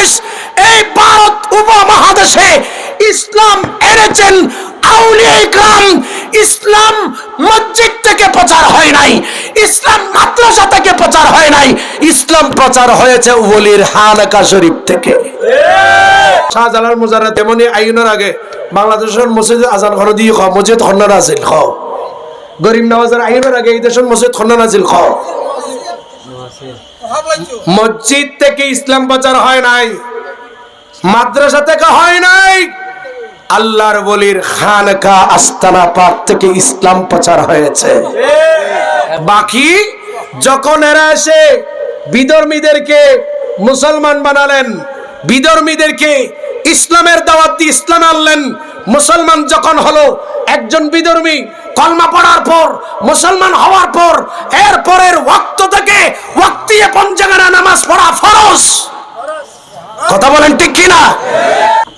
উপমহাদেশ এই ভারত উপমহাদেশে ইসলাম এনেছেন আউলিয়া ইকরাম। ইসলাম মসজিদ থেকে প্রচার হয় নাই, ইসলাম মাদ্রাসা থেকে প্রচার হয় নাই, ইসলাম প্রচার হয়েছে ওলির হানকা শরীফ থেকে। শাহজালাল মুজারা তেমনি আইনের আগে বাংলাদেশের মসজিদ আজান ঘর দিয়ে খ মসজিদ খন্ডন আছিল খ গরিব নওয়াজের আইনের আগে এই দেশের মসজিদ খন্ডন আছিল খ মসজিদ থেকে ইসলাম প্রচার হয় নাই, মাদ্রাসা থেকে হয় নাই, আল্লাহর বলির খানকা আস্তানা পাক থেকে ইসলাম প্রচার হয়েছে। বাকি যখন এরা এসে বিধর্মীদেরকে মুসলমান বানালেন, বিধর্মীদেরকে ইসলামের দাওয়াত দিয়ে ইসলাম আনলেন, মুসলমান যখন হলো, একজন বিধর্মী কলমা পড়ার পর, মুসলমান হওয়ার পর, এর পরের ওয়াক্ত থেকে ওয়াক্তিয়ে পঞ্জাগানা নামাজ পড়া ফরজ? কথা বলেন ঠিক কিনা?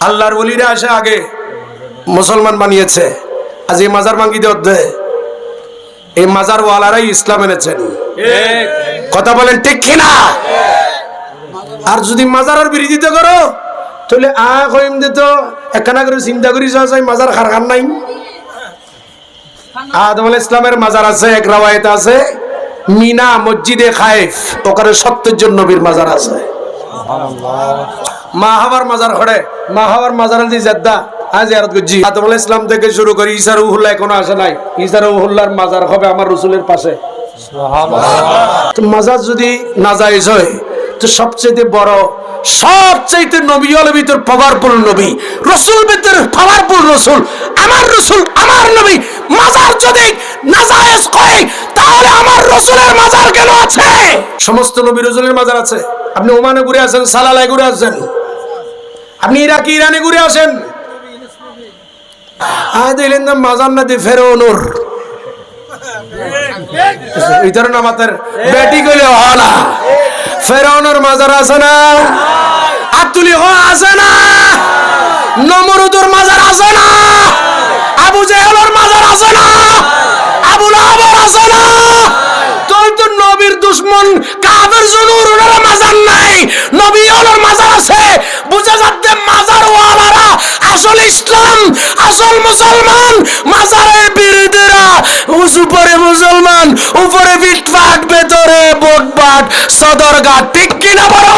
আল্লাহর আসে আগে মুসলমান বানিয়েছে। আজ এই মাজার দেয় এই মাজার ওয়ালারাই ইসলাম এনেছেন। কথা বলেন ঠিক কিনা? আর যদি মাজারের বিরোধিতা করো, তাহলে আ কইম দে তো একখানা করে চিন্তা করি যায় মাজার খারখান নাই। আদম ইসলামের মাজার আছে, এক রাওয়ায়াত আছে। মিনা মসজিদে খায়েফ ওখানে সত্তর জন নবীর মাজার আছে। মা হাবার মাজার হড়ে মা হাবার মাজার দি জেদ্দা, আজ ইয়ারত গুজি আদম আলাইহিস ইসলাম থেকে শুরু করে ঈসা রুহুল্লাহ এখনও আসে নাই। ঈসা রুহুল্লাহর মাজার হবে আমার রসুলের পাশে। মাজার যদি নাজায়েজ হয়, তো সবচেয়ে বড়, সবচেয়ে নবী হল ভিতর পাওয়ারফুল নবী, রসুল ভিতর পাওয়ারফুল রসুল, আমার রসুল, আমার নবী। মাজার যদি আমার রসুলের মাজার কেন আছে? সমস্ত নবী রসুলের মাজার আছে। আপনি ওমানে ঘুরে আসেন, সালালায় ঘুরে আসেন। আপনি ইরাকি, ইরানে ঘুরে আসেন। না হ আছে না? নমরুদুর মাজার আছে না আবু জেহেলের মাজার আছে না আবু লাহাবের আছে না তুই তো নবীর দুশ্মন কাফের জনুর ওনার মাজার নাই। নবী ওনার মাজার আছে। বুঝা যাচ্ছে মাজার ওয়ালারা আসল ইসলাম, আসল মুসলমান। মাজারের বিরোধীরা উপরে মুসলমান, উপরে বিটপাট, ভেতরে বোটপাট, সদরঘাট, ঠিক কিনা বড়